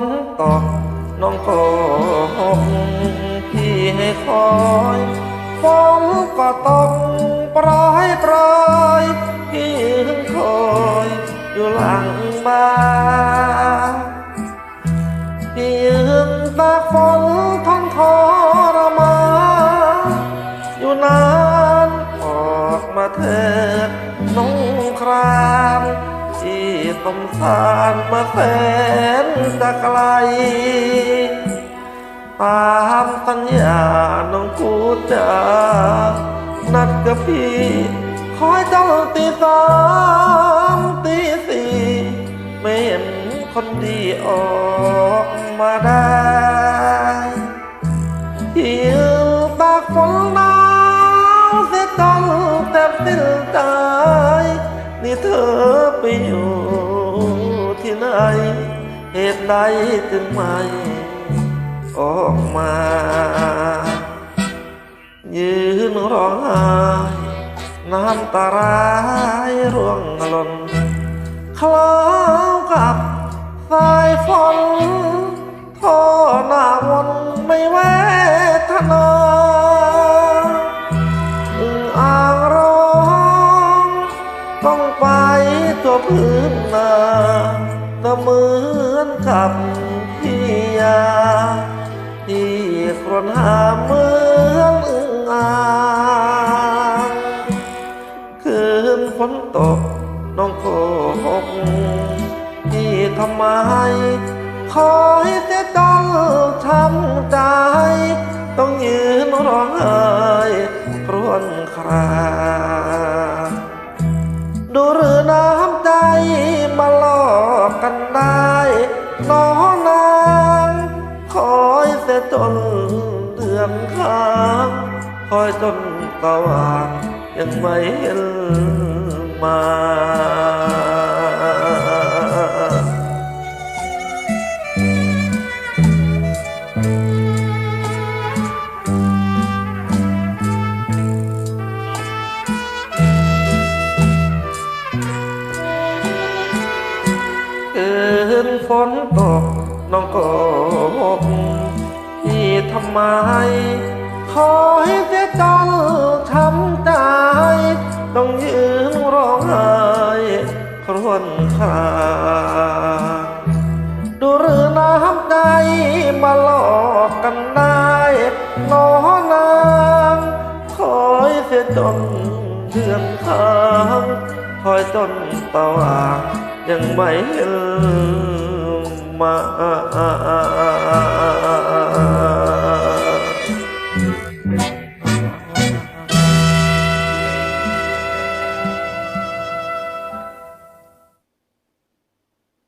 นตกน้องโกหกพี่ให้คอยฝนก็ตกปล่อยปล่อยพี่หึงคอยอยู่หลังบ้าน ยืนตากฝนทนทรมานอยู่นานออกมาเถิดน้องครามที่สมสารมาแสนจะไกล ตามสัญญาน้องกูจะนัดกับพี่คอยเจ้าตีสามตีสี่ไม่เห็นคนดีออก มาได้ที่ยืนตากฝนหนาวเสียจนแทบสิ้นใจนี่เธอไปอยู่ที่ไหน เหตุใดจึงไม่ออกมา ยืนร้องไห้น้ำตาร้ายร่วงหล่นคล้าวกับสายฝน พื้นนาเสมือนกับพี่ยา ที่ครวญหาเหมือนอึงอ่างคืนฝนตกน้องโกหกที่ทำไมคอยเสียจนช้ำใจ ต้องยืนร้องไห้ครวญคราดูหรือนา ได้น้องนางคอยเสียจนเดือนค้างคอยจนสว่างยังไม่เห็นมา นฝนตกน้องก็หกที่ทำไมคอยเสียจนช้ำใจต้องยืนร้องไห้ครวญครางดูหรือน้ำใจมาหลอกกันได้น้อนางคอยเสียจนเดือนค้างคอยจนตะว่าง ยังไม่มา